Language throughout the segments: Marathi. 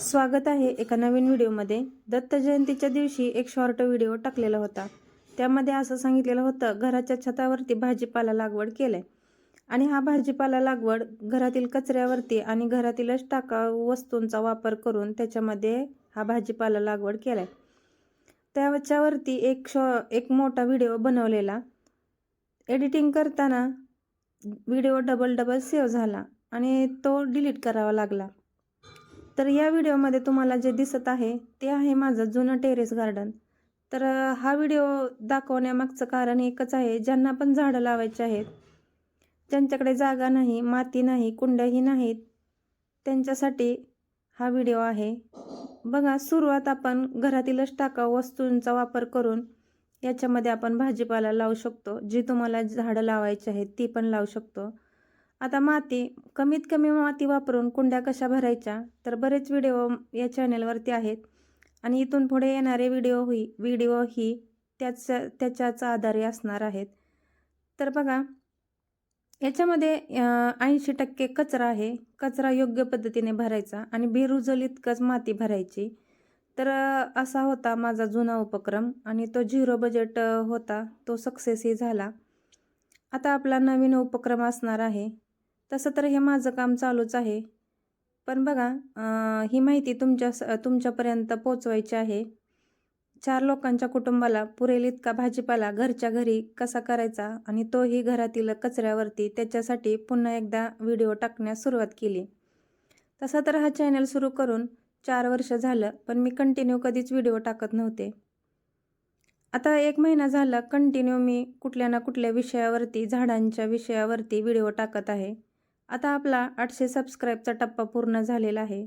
स्वागत आहे एका नवीन व्हिडिओमध्ये. दत्त जयंतीच्या दिवशी एक शॉर्ट व्हिडिओ टाकलेला होता. त्यामध्ये असं सांगितलेलं होतं घराच्या छतावरती भाजीपाला लागवड केलंय. आणि हा भाजीपाला लागवड घरातील कचऱ्यावरती आणि घरातीलच टाका वस्तूंचा वापर करून त्याच्यामध्ये हा भाजीपाला लागवड केलाय. त्याच्यावरती एक शॉ एक मोठा व्हिडिओ बनवलेला. एडिटिंग करताना व्हिडिओ डबल डबल सेव्ह झाला आणि तो डिलीट करावा लागला. तर या व्हिडिओमध्ये तुम्हाला जे दिसत आहे ते आहे माझं जुनं टेरेस गार्डन. तर हा व्हिडिओ दाखवण्यामागचं कारण एकच आहे ज्यांना पण झाडं लावायची आहेत ज्यांच्याकडे जागा नाही माती नाही कुंड्याही नाहीत त्यांच्यासाठी हा व्हिडिओ आहे. बघा सुरुवात आपण घरातीलच टाकाऊ वस्तूंचा वापर करून याच्यामध्ये आपण भाजीपाला लावू शकतो. जी तुम्हाला झाडं लावायची आहेत ती पण लावू शकतो. आता माती कमीत कमी माती वापरून कुंड्या कशा भरायच्या? तर बरेच व्हिडिओ या चॅनलवरती आहेत. आणि इथून पुढे येणारे व्हिडिओ ही व्हिडिओ ही त्याच त्याच्याच आधारे असणार आहेत. तर बघा याच्यामध्ये ऐंशी टक्के कचरा आहे. कचरा योग्य पद्धतीने भरायचा आणि बेरुजल इतकंच माती भरायची. तर असा होता माझा जुना उपक्रम आणि तो झिरो बजेट होता. तो सक्सेसही झाला. आता आपला नवीन उपक्रम असणार आहे. तसं तर हे माझं काम चालूच आहे. पण बघा ही माहिती तुमच्या स- तुमच्यापर्यंत पोचवायची आहे. चार लोकांच्या कुटुंबाला पुरेल इतका भाजीपाला घरच्या घरी कसा करायचा आणि तोही घरातील कचऱ्यावरती त्याच्यासाठी पुन्हा एकदा व्हिडिओ टाकण्यास सुरुवात केली. तसा तर हा चॅनल सुरू करून चार वर्ष झालं पण मी कंटिन्यू कधीच व्हिडिओ टाकत नव्हते. आता एक महिना झाला कंटिन्यू मी कुठल्या ना कुठल्या विषयावरती झाडांच्या विषयावरती व्हिडिओ टाकत आहे. आता आपला आठशे सबस्क्राईबचा टप्पा पूर्ण झालेला आहे.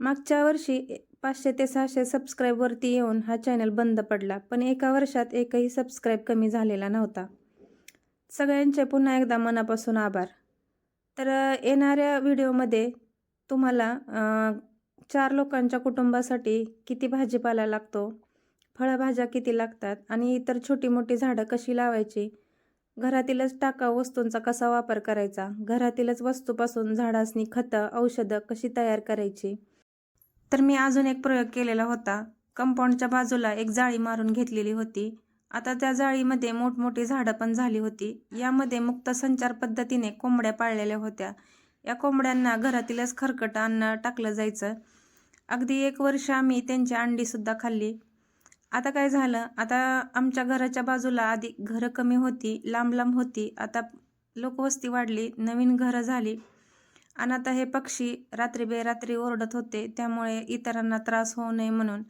मागच्या वर्षी पाचशे ते सहाशे सबस्क्राईबवरती येऊन हा चॅनल बंद पडला पण एका वर्षात एकही सबस्क्राईब कमी झालेला नव्हता. सगळ्यांचे पुन्हा एकदा मनापासून आभार. तर येणाऱ्या व्हिडिओमध्ये तुम्हाला चार लोकांच्या कुटुंबासाठी किती भाजीपाला लागतो फळभाज्या किती लागतात आणि इतर छोटी मोठी झाडं कशी लावायची घरातीलच टाकाऊ वस्तूंचा कसा वापर करायचा? घरातीलच वस्तूपासून झाडासनी खतं औषधं कशी तयार करायची? तर मी अजून एक प्रयोग केलेला होता. कंपाऊंडच्या बाजूला एक जाळी मारून घेतलेली होती. आता त्या जाळीमध्ये मोठमोठी झाडं पण झाली होती. यामध्ये मुक्त संचार पद्धतीने कोंबड्या पाळलेल्या होत्या. या कोंबड्यांना घरातीलच खरकट अन्न टाकलं जायचं. अगदी एक वर्ष आम्ही त्यांची अंडीसुद्धा खाल्ली. आता काय झालं? आता आमच्या घराच्या बाजूला आधी घरं कमी होती लांब लांब होती. आता लोकवस्ती वाढली नवीन घरं झाली. आणि आता हे पक्षी रात्री बेरात्री ओरडत होते. त्यामुळे इतरांना त्रास होऊ नये म्हणून.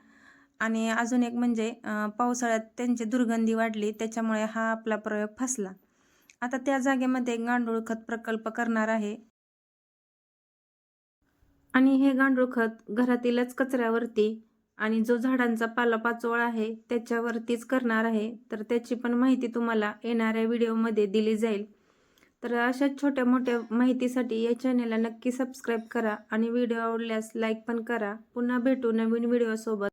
आणि अजून एक म्हणजे पावसाळ्यात त्यांची दुर्गंधी वाढली. त्याच्यामुळे हा आपला प्रयोग फसला. आता त्या जागेमध्ये गांडूळ खत प्रकल्प करणार आहे. आणि हे गांडूळ खत घरातीलच कचऱ्यावरती आणि जो झाडांचा पालापाचोळा आहे त्याच्यावरतीच करणार आहे तर त्याची पण माहिती तुम्हाला येणाऱ्या व्हिडिओमध्ये दिली जाईल. तर अशा छोट्या मोठ्या माहितीसाठी या चॅनेलला नक्की सबस्क्राईब करा आणि व्हिडिओ आवडल्यास लाईक पण करा. पुन्हा भेटू नवीन व्हिडिओसोबत.